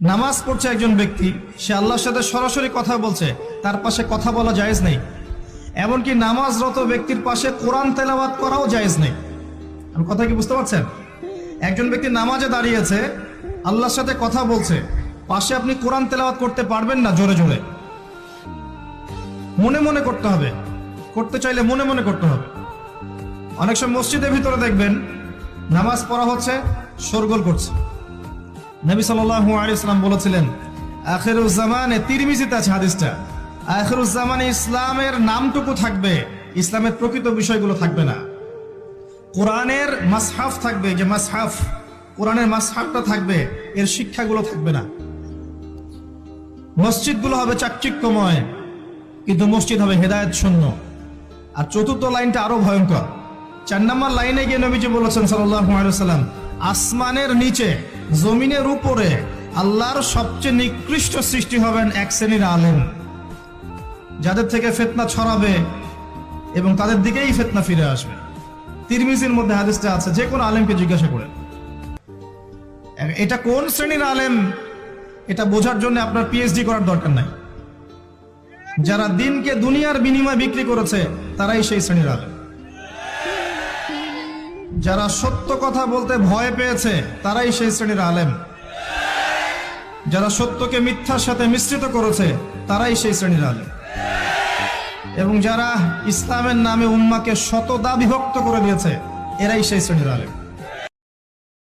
নামাজ পড়ছে একজন ব্যক্তি, সে আল্লাহর সাথে সরাসরি কথা বলছে, তার পাশে কথা বলা জায়েজ নেই। এমনকি নামাজরত ব্যক্তির পাশে কোরআন তেলাওয়াত করাও জায়েজ নেই। আমি কথা কি বুঝতে পারছেন? একজন ব্যক্তি নামাজে দাঁড়িয়েছে, আল্লাহর সাথে কথা বলছে, পাশে আপনি কোরআন তেলাওয়াত করতে পারবেন না জোরে জোরে। মনে মনে করতে হবে, করতে চাইলে মনে মনে করতে হবে। অনেক সময় মসজিদের ভিতরে দেখবেন, নামাজ পড়া হচ্ছে, শোরগোল করছে। নবী সাল্লাল্লাহু আলাইহি সাল্লাম বলেছিলেন আখিরুজ্জামানে তিরমিজিতে আছে হাদিসটা। আখিরুজ্জামানে ইসলামের নামটুকু থাকবে, ইসলামের প্রকৃত বিষয়গুলো থাকবে না। কোরআনের মাসহাফ থাকবে, যে মাসহাফ, কোরআনের মাসহাফটা থাকবে, এর শিক্ষাগুলো থাকবে না। মসজিদগুলো হবে চাকচিক্যময়, কিন্তু মসজিদ হবে হেদায়েত শূন্য আর চতুর্থ লাইনটা আরও ভয়ঙ্কর। চার নম্বর লাইনে গিয়ে নবীজি বলেছেন আলাইহি সাল্লাম আসমানের নিচে জমিনের উপরে আল্লাহর সবচেয়ে নিকৃষ্ট সৃষ্টি হবেন এক শ্রেণির আলেম। যাদের থেকে ফেতনা ছড়াবে এবং তাদের দিকেই ফেতনা ফিরে আসবে। তিরমিজির মধ্যে হাদিসটা আছে, যে কোনো আলেমকে জিজ্ঞাসা করেন। এটা কোন শ্রেণির আলেম? এটা বোঝার জন্য আপনার পিএইচডি করার দরকার নাই। যারা দিনকে দুনিয়ার বিনিময়ে বিক্রি করেছে, তারাই সেই শ্রেণির আলেম। যারা সত্য কথা বলতে ভয় পেয়েছে, তারাই সেই শ্রেণির আলেম। যারা সত্যকে মিথ্যার সাথে মিশ্রিত করেছে, তারাই সেই শ্রেণির আলেম। এবং যারা ইসলামের নামে উম্মাকে শতদা বিভক্ত করে দিয়েছে, এরাই সেই শ্রেণির আলেম।